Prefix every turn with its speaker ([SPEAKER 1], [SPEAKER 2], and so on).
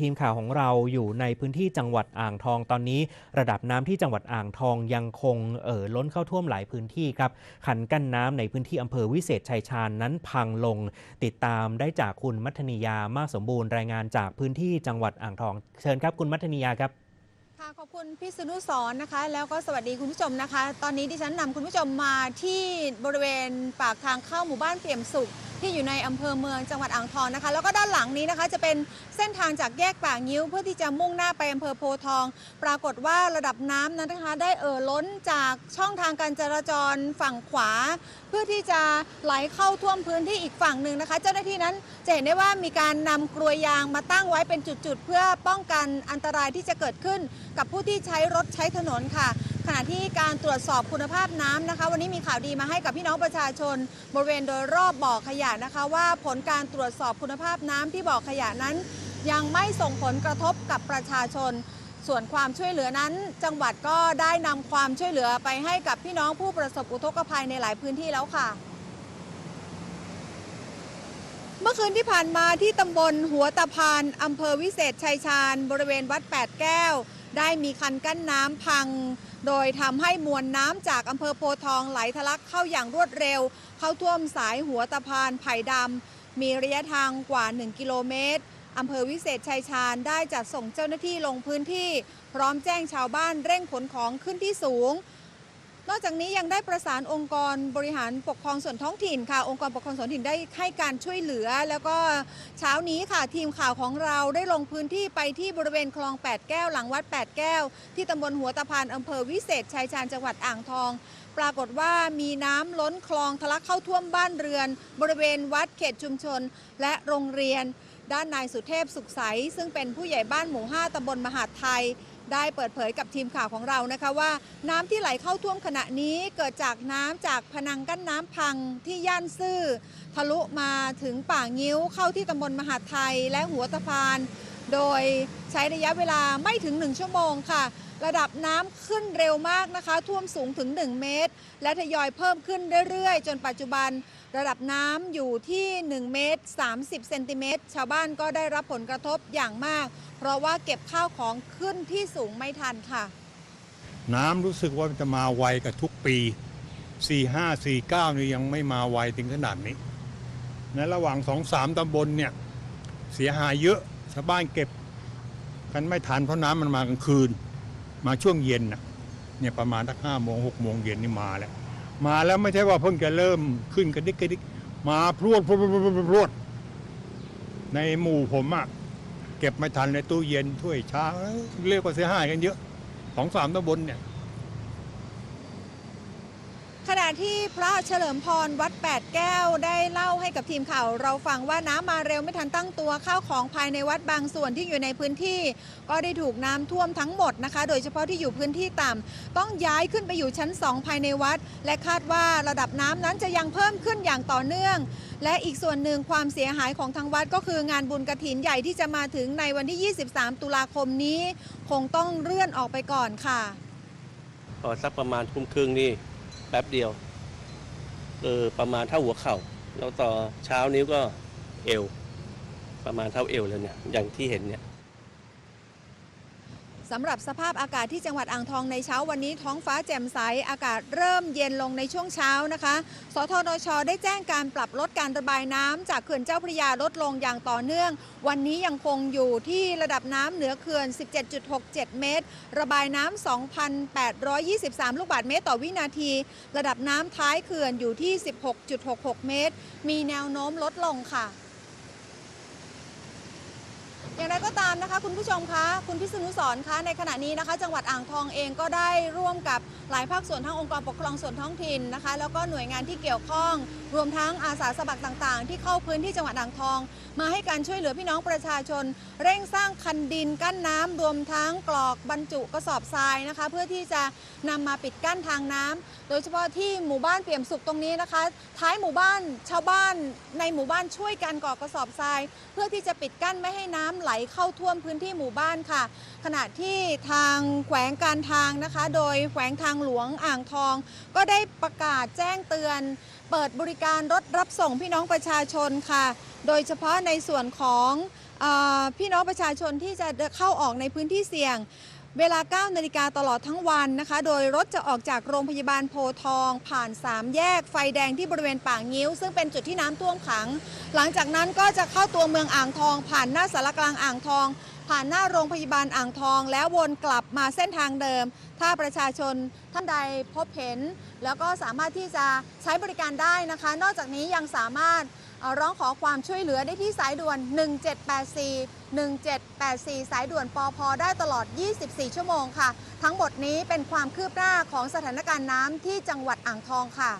[SPEAKER 1] ทีมข่าวของเราอยู่ในพื้นที่จังหวัดอ่างทองตอนนี้ ระดับน้ำที่จังหวัดอ่างทองยังคงเอ่อล้นเข้าท่วมหลายพื้นที่ครับคันกั้นน้ำในพื้นที่อำเภอวิเศษชัยชาญนั้นพังลง ติดตามได้จากคุณมัทนียามากสมบูรณ์รายงานจากพื้นที่จังหวัดอ่างทอง เชิญครับคุณมัทนียาครับ
[SPEAKER 2] ค่ะขอบคุณพี่สนุสรนะคะ แล้วก็สวัสดีคุณผู้ชมนะคะ ตอนนี้ดิฉันนำคุณผู้ชมมาที่บริเวณปากทางเข้าหมู่บ้านเปี่ยมสุข ที่อยู่ในอำเภอเมืองจังหวัดอ่างทองนะคะ แล้วก็ด้านหลังนี้นะคะ จะเป็นเส้นทางจากแยกป่างิ้ว เพื่อที่จะมุ่งหน้าไปอำเภอโพทอง ปรากฏว่าระดับน้ำนั้นนะคะ ได้เอ่อล้นจากช่องทางการจราจรฝั่งขวา เพื่อที่จะไหลเข้าท่วมพื้นที่อีกฝั่งหนึ่งนะคะ เจ้าหน้าที่นั้นจะเห็นได้ว่ามีการนำกลวยยางมาตั้งไว้เป็นจุดๆ เพื่อป้องกันอันตรายที่จะเกิดขึ้น กับผู้ที่ใช้รถใช้ถนนค่ะ ขณะที่การตรวจสอบคุณภาพน้ำนะคะ วันนี้มีข่าวดีมาให้กับพี่น้องประชาชน บริเวณโดยรอบบ่อขยะนะคะ ว่าผลการตรวจสอบคุณภาพน้ำที่บ่อขยะนั้น ยังไม่ส่งผลกระทบกับประชาชน ส่วนความช่วยเหลือนั้น จังหวัดก็ได้นำความช่วยเหลือไปให้กับพี่น้องผู้ประสบอุทกภัยในหลายพื้นที่แล้วค่ะเมื่อคืนที่ผ่านมาที่ตำบลหัวตะพานอำเภอวิเศษชัยชาญ บริเวณวัด8แก้ว ได้มีคันกั้นน้ำพัง โดยทำให้มวลน้ำจากอำเภอโพทองไหลทะลักเข้าอย่างรวดเร็ว เข้าท่วมสายหัวตะพานไผ่ดำมีระยะทางกว่า 1 กิโลเมตรอำเภอวิเศษชัยชาญได้จัดส่งเจ้าหน้าที่ลงพื้นที่ พร้อมแจ้งชาวบ้านเร่งขนของขึ้นที่สูง นอกจากนี้ยังได้ประสานองค์กรบริหารปกครองส่วนท้องถิ่นค่ะ องค์กรปกครองส่วนท้องถิ่นได้ให้การช่วยเหลือ แล้วก็เช้านี้ค่ะ ทีมข่าวของเราได้ลงพื้นที่ไปที่บริเวณคลอง 8 แก้วหลังวัด 8 แก้ว ที่ตำบลหัวตะพานอำเภอวิเศษชัยชาญจังหวัดอ่างทอง ปรากฏว่ามีน้ำล้นคลองทะลักเข้าท่วมบ้านเรือน บริเวณวัดเขตชุมชน และโรงเรียน ด้านนายสุเทพสุขใสซึ่งเป็นผู้ใหญ่บ้านหมู่ 5ตำบลมหาดไทย ได้เปิดเผยกับทีมข่าวของเรานะคะว่า น้ำที่ไหลเข้าท่วมขณะนี้เกิดจากน้ำจากพนังกั้นน้ำพังที่ย่านซื่อ ทะลุมาถึงป่างิ้วเข้าที่ตำบลมหาไทยและหัวตะพาน โดยใช้ระยะเวลาไม่ถึง 1 ชั่วโมงค่ะ ระดับน้ำขึ้นเร็วมากนะคะ ท่วมสูงถึง 1 เมตร และทยอยเพิ่มขึ้นเรื่อยๆ จนปัจจุบัน ระดับน้ำอยู่ที่ 1 เมตร 30 เซนติเมตร ชาวบ้านก็ได้รับผลกระทบอย่างมาก เพราะว่าเก็บข้าวของขึ้นที่สูงไม่ทันค่ะ
[SPEAKER 3] น้ำรู้สึกว่าจะมาไวกับทุกปี 4 5 4 9นี่ยังไม่มาไวถึงขนาดนี้ในระหว่าง 2 3ตำบลเนี่ยเสียหายเยอะชาวบ้านเก็บกันไม่ทันเพราะน้ำมันมากลางคืน มาช่วงเย็นน่ะเนี่ยประมาณสักห้าโมงหกโมงเย็นนี่มาแล้ว มาแล้วไม่ใช่ว่าเพิ่งจะเริ่มขึ้นกระดิกกระดิกมาพรวดพรวดพรวดพรวดในหมู่ผมอะเก็บไม่ทันในตู้เย็นถ้วยชาเอ้ยเรียกว่าเสียหายกันเยอะของสามตำบลเนี่ย
[SPEAKER 2] ขณะที่พระเฉลิมพรวัดแปดแก้วได้เล กับทีมข่าว เราฟังว่าน้ำมาเร็วไม่ทันตั้งตัวข้าวของภายในวัดบางส่วนที่อยู่ในพื้นที่ ก็ได้ถูกน้ำท่วมทั้งหมดนะคะ โดยเฉพาะที่อยู่พื้นที่ต่ำต้องย้ายขึ้นไปอยู่ชั้น 2 ภายในวัด และคาดว่าระดับน้ำนั้นจะยังเพิ่มขึ้นอย่างต่อเนื่อง และอีกส่วนหนึ่งความเสียหายของทางวัดก็คืองานบุญกระถินใหญ่ที่จะมาถึงในวันที่ 23 ตุลาคมนี้ คงต้องเลื่อนออกไปก่อนค่ะ
[SPEAKER 4] พอสักประมาณทุ่มครึ่งนี่แป๊บเดียวเออประมาณเท่าหัวเข่า เราต่อเช้านิ้วก็เอว ประมาณเท่าเอวเลยเนี่ยอย่างที่เห็นเนี่ย
[SPEAKER 2] สำหรับสภาพอากาศที่จังหวัดอ่างทองในเช้าวันนี้ท้องฟ้าแจ่มใสอากาศเริ่มเย็นลงในช่วงเช้านะคะ สทนช ได้แจ้งการปรับลดการระบายน้ำจากเขื่อนเจ้าพระยาลดลงอย่างต่อเนื่อง วันนี้ยังคงอยู่ที่ระดับน้ำเหนือเขื่อน 17.67 เมตร ระบายน้ำ2,823 ลูกบาศก์เมตรต่อวินาที ระดับน้ำท้ายเขื่อนอยู่ที่ 16.66 เมตร มีแนวโน้มลดลงค่ะ อย่างไรก็ตามนะคะคุณผู้ชมคะคุณพิษณุสรคะในขณะนี้นะคะ จังหวัดอ่างทองเองก็ได้ร่วมกับหลายภาคส่วนทั้งองค์กรปกครองส่วนท้องถิ่นนะคะ แล้วก็หน่วยงานที่เกี่ยวข้อง รวมทั้งอาสาสมัครต่างๆ ที่เข้าพื้นที่จังหวัดอ่างทอง มาให้การช่วยเหลือพี่น้องประชาชน เร่งสร้างคันดินกั้นน้ำรวมทั้งกรอกบรรจุกระสอบทรายนะคะ เพื่อที่จะนำมาปิดกั้นทางน้ำ โดยเฉพาะที่หมู่บ้านเปี่ยมสุขตรงนี้นะคะ ท้ายหมู่บ้านชาวบ้านในหมู่บ้านช่วยกันก่อกระสอบทราย เพื่อที่จะปิดกั้นไม่ให้น้ำไหลเข้าท่วมพื้นที่หมู่บ้านค่ะ ขณะที่ทางแขวงการทางนะคะ โดยแขวงทางหลวงอ่างทอง ก็ได้ประกาศแจ้งเตือน เปิดบริการรถรับส่งพี่น้องประชาชนค่ะ โดยเฉพาะในส่วนของอพี่น้องประชาชนที่จะเข้าออกในพื้นที่เสี่ยง เวลา 9 นาฬิกาตลอดทั้งวันนะคะ โดยรถจะออกจากโรงพยาบาลโพทอง ผ่าน 3 แยกไฟแดงที่บริเวณป่างิ้ว ซึ่งเป็นจุดที่น้ำท่วมขัง หลังจากนั้นก็จะเข้าตัวเมืองอ่างทอง ผ่านหน้าสารกลางอ่างทอง ผ่านหน้าโรงพยาบาลอ่างทอง แล้ววนกลับมาเส้นทางเดิม ถ้าประชาชนท่านใดพบเห็น แล้วก็สามารถที่จะใช้บริการได้นะคะ นอกจากนี้ยังสามารถ ร้องขอความช่วยเหลือได้ที่สายด่วน 1784 1784 สายด่วนปอพได้ตลอด 24 ชั่วโมงค่ะ ทั้งหมดนี้เป็นความคืบหน้าของสถานการณ์น้ำที่จังหวัดอ่างทองค่ะ